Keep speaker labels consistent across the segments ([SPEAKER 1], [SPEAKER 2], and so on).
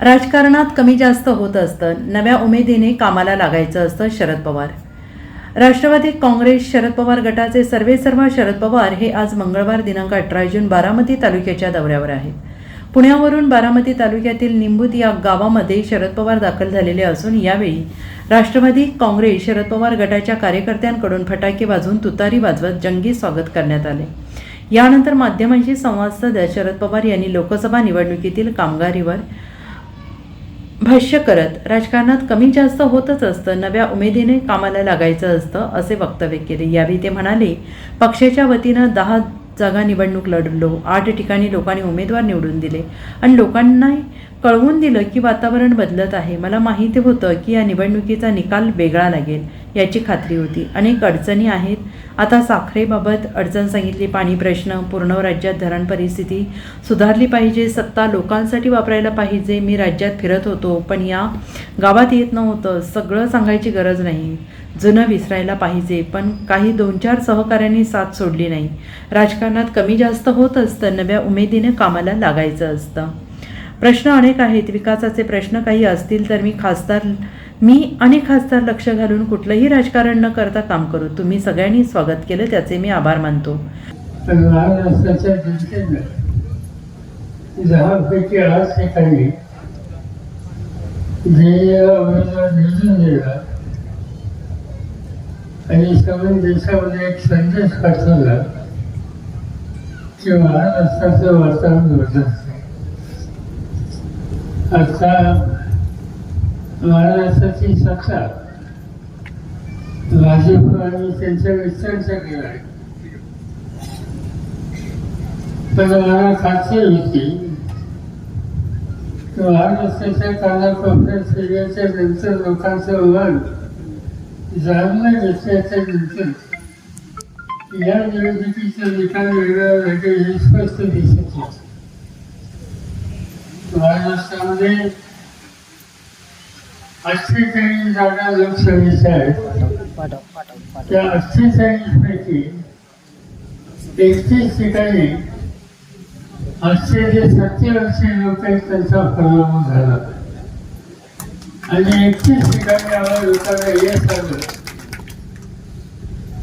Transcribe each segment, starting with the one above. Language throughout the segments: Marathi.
[SPEAKER 1] राजकारणात कमी जास्त होत असतं. नव्या उमेदीने कामाला लागायचं असतं शरद पवार. राष्ट्रवादी काँग्रेस शरद पवार गटाचे सर्वेसर्वा शरद पवार हे आज मंगळवार दिनांक अठरा जून बारामती तालुक्याच्या दौऱ्यावर आहेत पुण्यावरून बारामती तालुक्यातील निंबूत या गावामध्ये शरद पवार दाखल झालेले असून यावेळी राष्ट्रवादी काँग्रेस शरद पवार गटाच्या कार्यकर्त्यांकडून फटाके वाजवून तुतारी वाजवत जंगी स्वागत करण्यात आले. यानंतर माध्यमांशी संवाद साधत शरद पवार यांनी लोकसभा निवडणुकीतील कामगारीवर भाष्य करत राजकारणात कमी जास्त होतच असतं नव्या उमेदीने कामाला लागायचं असतं असे वक्तव्य केले. यावेळी ते म्हणाले पक्षाच्या वतीनं दहा जागा निवडणूक लढलो आठ ठिकाणी लोकांनी उमेदवार निवडून दिले. आणि लोकांना कळवून दिलं की वातावरण बदलत आहे. मला माहिती होतं की या निवडणुकीचा निकाल वेगळा लागेल याची खात्री होती. अनेक अडचणी आहेत. आता साखरेबाबत अडचण सांगितली पाणी प्रश्न पूर्ण राज्यात धरण परिस्थिती सुधारली पाहिजे सत्ता लोकांसाठी वापरायला पाहिजे. मी राज्यात फिरत होतो पण या गावात येत नव्हतं. सगळं सांगायची गरज नाही. जुनं विसरायला पाहिजे पण काही दोन चार सहकाऱ्यांनी साथ सोडली नाही. राजकारणात कमी जास्त होत असतं नव्या उमेदीने कामाला लागायचं असतं. प्रश्न अनेक आहेत. विकासाचे प्रश्न काही असतील तर मी खासदार मी आणि खासदार लक्ष घालून कुठलंही राजकारण न करता काम करू. तुम्ही सगळ्यांनी स्वागत केलं त्याचे मी आभार मानतो.
[SPEAKER 2] महाराष्ट्राच्या जनतेनं दहा आठ ठिकाणी जे निवडून दिला आणि सगळ्या देशामध्ये एक संदेश पाठवला की महाराष्ट्राचं वातावरण बदलत आता महाराष्ट्राची सत्ता भाजप आणि त्यांच्या मित्रांच्या केला आहे. पण मला खात्री होती. की महाराष्ट्राच्या कॉन्फरन्स केल्याच्यानंतर लोकांचं मन जाणून घेतल्याच्या नंतर या निवडणुकीचा निकाल वेगळा लागेल हे स्पष्ट दिसत होतं. महाराष्ट्रामध्ये अठ्ठेचाळीस जागा लोकसभेच्या आहेत. त्या अठ्ठेचाळीस पैकी एकतीस ठिकाणी आजचे जे सत्तेवरचे लोक आहेत त्यांचा पराभव झाला. आणि एकतीस ठिकाणी आम्हाला लोकांना यश आलं.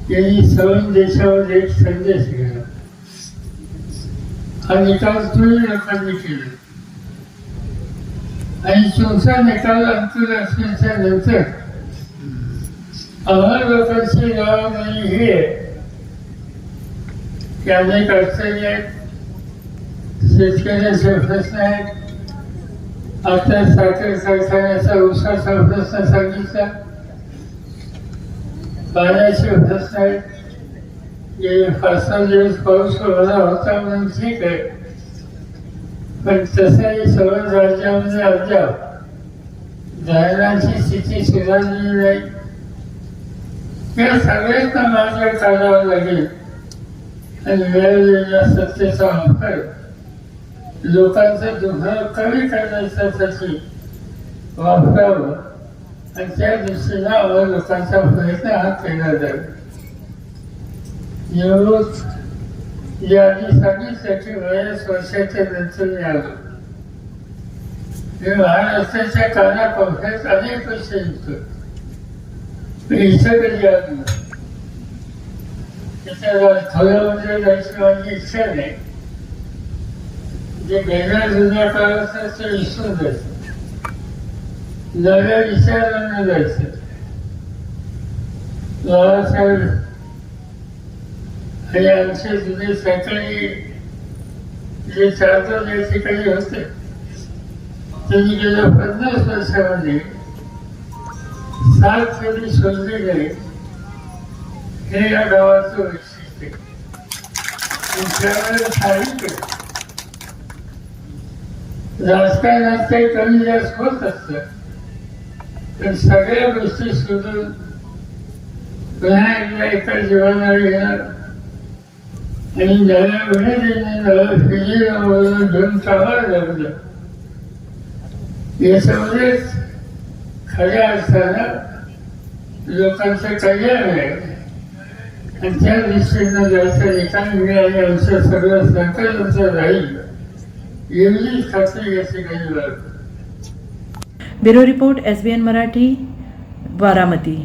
[SPEAKER 2] त्यांनी सवन देशावर एक संदेश गेला हा निकाल तुम्ही लोकांनी केला. आणि तुमचा निकाल अंतिम असण्याच्या नंतर आम्हाला लोकांचे जबाबदारी ही. आहे की अनेक अडचणी आहेत. शेतकऱ्याचे प्रश्न आहेत. आता साखर कारखान्याचा उसाचा प्रश्न सांगितला. पाण्याचे प्रश्न आहेत. गेले पाच सहा दिवस पाऊस होला होता म्हणून ठीक आहे. पण तसं हे सगळं राज्यामध्ये अद्याप धरणाची स्थिती सुधारली नाही. या सगळ्यांना मार्ग काढावा लागेल. आणि मिळालेल्या सत्तेचा वापर लोकांचं दुःख कमी करण्यासाठी वापरावं. आणि त्या दृष्टीनं आम्हाला लोकांचा प्रयत्न हा केला जाईल. निवडणूक यादी सांगितलं की बऱ्याच वर्षाच्या नंतर मी आलो मी महाराष्ट्राच्या अनेक वर्ष येतो. पण इथं त्याच्या थोड्यामध्ये म्हणजे जायची माझी इच्छा नाही. जे वेगळ्या जुन्या काळाचं ते विसरून जायचं. नव्या विचारांना जायचं. बाळासाहेब हे आमचे जुने सकाळी जे चालतो या ठिकाणी होते त्यांनी गेल्या पन्नास वर्षामध्ये सात कधी सोडले गेले हे या गावाचं वैशिष्ट्य आहे. आणि त्यावेळेला साहित्य राजकारणात काही कमी जास्त होत असत पण सगळ्या गोष्टी सोडून पुन्हा एकदा एका जीवनावर येणार आणि ज्याला विनोदीने फिजीला घेऊन कामाला लागलं याच्यामध्येच खऱ्या अर्थानं लोकांचं कल्याण आहे आणि त्या दृष्टीनं जायचं निकाल मिळाले आमचं सगळं संकल्प राहील एवढी खात्री या ठिकाणी लागते
[SPEAKER 1] bureau report S B N Marathi Baramati.